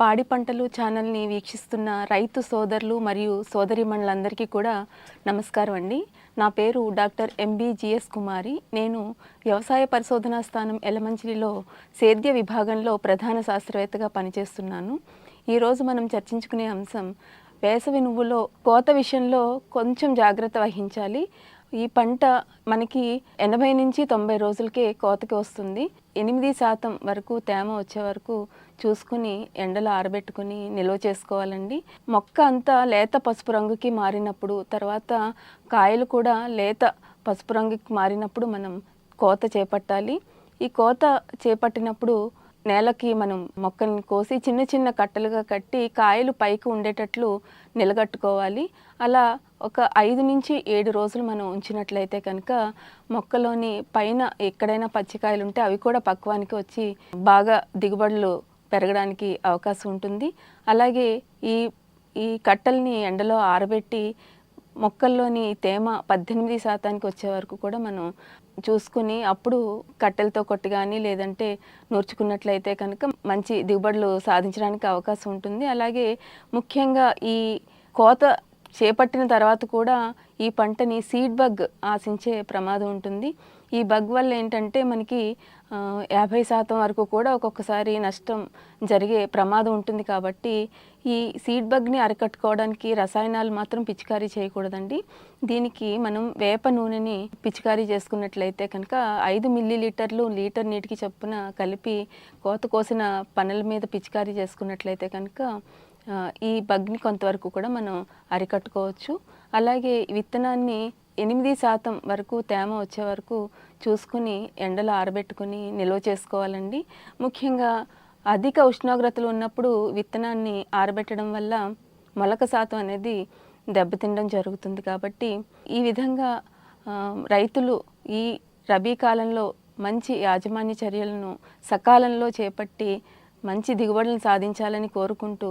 పాడి పంటలు ఛానల్ని వీక్షిస్తున్న రైతు సోదరులు మరియు సోదరిమణులందరికీ కూడా నమస్కారం అండి. నా పేరు డాక్టర్ ఎంబీజిఎస్ కుమారి. నేను వ్యవసాయ పరిశోధనా స్థానం ఎలమంచిలిలో సేద్య విభాగంలో ప్రధాన శాస్త్రవేత్తగా పనిచేస్తున్నాను. ఈరోజు మనం చర్చించుకునే అంశం వేసవి నువ్వులో కోత విషయంలో కొంచెం జాగ్రత్త వహించాలి. ఈ పంట మనకి ఎనభై నుంచి తొంభై రోజులకే కోతకి వస్తుంది. ఎనిమిది శాతం వరకు తేమ వచ్చే వరకు చూసుకుని ఎండలో ఆరబెట్టుకుని నిల్వ చేసుకోవాలండి. మొక్క అంతా లేత పసుపు రంగుకి మారినప్పుడు తర్వాత కాయలు కూడా లేత పసుపు రంగుకి మారినప్పుడు మనం కోత చేపట్టాలి. ఈ కోత చేపట్టినప్పుడు నేలకి మనం మొక్కని కోసి చిన్న చిన్న కట్టలుగా కట్టి కాయలు పైకి ఉండేటట్లు నిలగట్టుకోవాలి. అలా ఒక ఐదు నుంచి ఏడు రోజులు మనం ఉంచినట్లయితే కనుక మొక్కలోని పైన ఎక్కడైనా పచ్చికాయలు ఉంటే అవి కూడా పక్వానికి వచ్చి బాగా దిగుబడులు పెరగడానికి అవకాశం ఉంటుంది. అలాగే ఈ ఈ కట్టల్ని ఎండలో ఆరబెట్టి మొక్కల్లోని తేమ పద్దెనిమిది శాతానికి వచ్చే వరకు కూడా మనం చూసుకుని అప్పుడు కట్టెలతో కొట్టి కానీ లేదంటే నూర్చుకున్నట్లయితే కనుక మంచి దిగుబడులు సాధించడానికి అవకాశం ఉంటుంది. అలాగే ముఖ్యంగా ఈ కోత చేపట్టిన తర్వాత కూడా ఈ పంటని సీడ్ బగ్ ఆశించే ప్రమాదం ఉంటుంది. ఈ బగ్ వల్ల ఏంటంటే మనకి యాభై శాతం వరకు కూడా ఒక్కొక్కసారి నష్టం జరిగే ప్రమాదం ఉంటుంది కాబట్టి ఈ సీడ్ బగ్ని అరికట్టుకోవడానికి రసాయనాలు మాత్రం పిచికారీ చేయకూడదండి. దీనికి మనం వేప నూనెని పిచికారీ చేసుకున్నట్లయితే కనుక ఐదు మిల్లీ లీటర్లు లీటర్ నీటికి చొప్పున కలిపి కోత కోసిన పనుల మీద పిచికారీ చేసుకున్నట్లయితే కనుక ఈ బగ్ని కొంతవరకు కూడా మనం అరికట్టుకోవచ్చు. అలాగే విత్తనాన్ని ఎనిమిది శాతం వరకు తేమ వచ్చే వరకు చూసుకుని ఎండలో ఆరబెట్టుకుని నిల్వ చేసుకోవాలండి. ముఖ్యంగా అధిక ఉష్ణోగ్రతలు ఉన్నప్పుడు విత్తనాన్ని ఆరబెట్టడం వల్ల మొలక శాతం అనేది దెబ్బతినడం జరుగుతుంది కాబట్టి ఈ విధంగా రైతులు ఈ రబీ కాలంలో మంచి యాజమాన్య చర్యలను సకాలంలో చేపట్టి మంచి దిగుబడులను సాధించాలని కోరుకుంటూ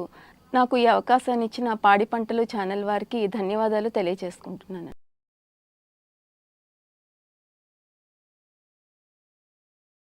నాకు ఈ అవకాశాన్ని ఇచ్చిన పాడి పంటలు ఛానల్ వారికి ధన్యవాదాలు తెలియజేసుకుంటున్నాను.